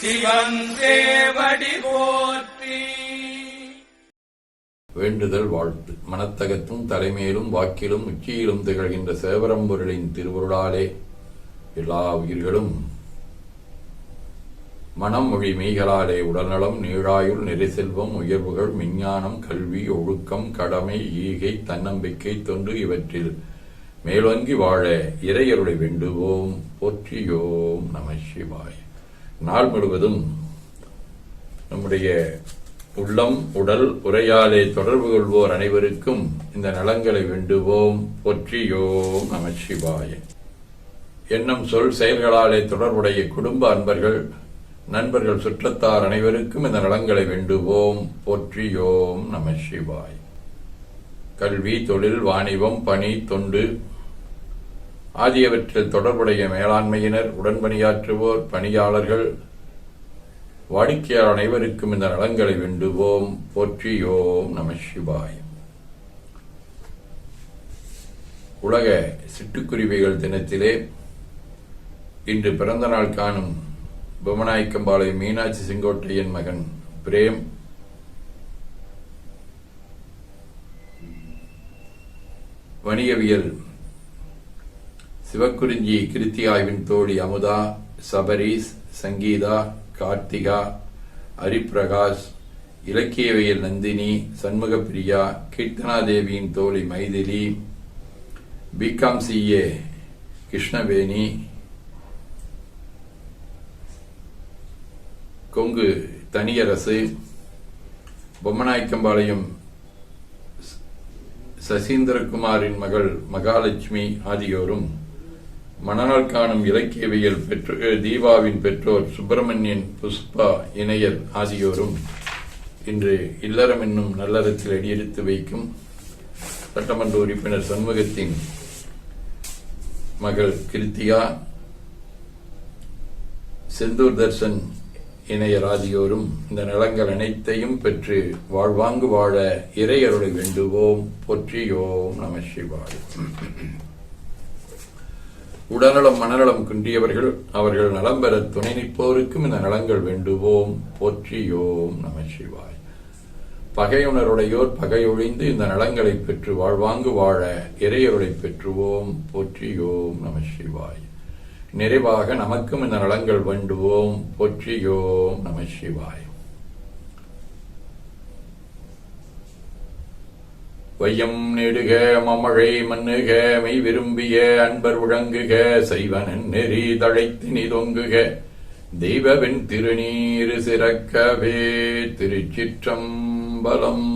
சிவன் சேவடி போற்றி. வேண்டுதல் வாழ்த்து. மனத்தகத்தும் தலைமையிலும் வாக்கிலும் உச்சியிலும் திகழ்கின்ற சேவரம்பொருளின் திருவருளாலே எல்லா உயிர்களும் மனம் மொழி மெய்களாலே உடல்நலம் நீழாயுள் நெறிசெல்வம் உயர்வுகள் விஞ்ஞானம் கல்வி ஒழுக்கம் கடமை ஈகை தன்னம்பிக்கை தொண்டு இவற்றில் மேலோங்கி வாழ இறையருளை வேண்டுவோம். போற்றியோம் நம சிவாய். நாள் முழுவதும் நம்முடைய உள்ளம் உடல் உரையாலே தொடர்பு கொள்வோர் அனைவருக்கும் இந்த நலங்களை வேண்டுவோம். பொற்றியோம் நம சிவாய எண்ணம் சொல் செயல்களாலே தொடர்புடைய குடும்ப அன்பர்கள் நண்பர்கள் சுற்றத்தார் அனைவருக்கும் இந்த நலங்களை வேண்டுவோம். போற்றியோம் நம சிவாய் கல்வி தொழில் வாணிபம் பணி தொண்டு ஆகியவற்றில் தொடர்புடைய மேலாண்மையினர் உடன்பணியாற்றுவோர் பணியாளர்கள் வாடிக்கையாளர் அனைவருக்கும் இந்த நலங்களை வேண்டுவோம். போற்றியோம் நம சிவாய். உலக சிட்டுக்குருவிகள் தினத்திலே இன்று பிறந்த நாள் காணும் பொம்மநாயக்கம்பாளையம் மீனாட்சி செங்கோட்டையின் மகன் பிரேம் வணிகவியல் சிவக்குறிஞ்சி கிருத்தி ஆய்வின் தோழி அமுதா சபரீஸ் சங்கீதா கார்த்திகா ஹரிப்பிரகாஷ் இலக்கியவியல் நந்தினி சண்முகப்பிரியா கீர்த்தனாதேவியின் தோழி Mythili B Com CA Krishnaveni Kongu Thaniyarasu Bommanayakkampalayam சசீந்திரகுமாரின் மகள் மகாலட்சுமி ஆகியோரும் மணநாள் காணும் இலக்கியவியல் பெற்றோ தீபாவின் பெற்றோர் சுப்பிரமணியன் புஷ்பா இணையர் ஆகியோரும் இன்று இல்லறம் என்னும் நல்லறத்தில் அடியெடுத்து வைக்கும் சட்டமன்ற உறுப்பினர் சண்முகத்தின் மகள் கிருத்தியா செந்தூர் தர்சன் இணையர் ஆகியோரும் இந்த நலங்கள் அனைத்தையும் பெற்று வாழ்வாங்கு வாழ இறையருளை வேண்டுவோம் பொற்றியோம் நம சிவாய். உடல்நலம் மனநலம் குன்றியவர்கள் அவர்கள் நலம் பெற துணை நிற்போருக்கும் இந்த நலங்கள் வேண்டுவோம். போற்றியோம் நம சிவாய். பகையுணருடையோர் பகையொழிந்து இந்த நலங்களை பெற்று வாழ்வாங்கு வாழ இறையருளை பெற்றுவோம். போற்றியோம் நம சிவாய். நிறைவாக நமக்கும் இந்த நலங்கள் வேண்டுவோம். போற்றியோம் நம சிவாய். வையம் நெடுக மமழை மண்ணுக மெய் விரும்பிய அன்பர் உழங்குக செய்வனன் நெறி தழைத்தினி நிதொங்குக தெய்வவின் திருநீர் சிறக்கவே திருச்சிற்றம்பலம்.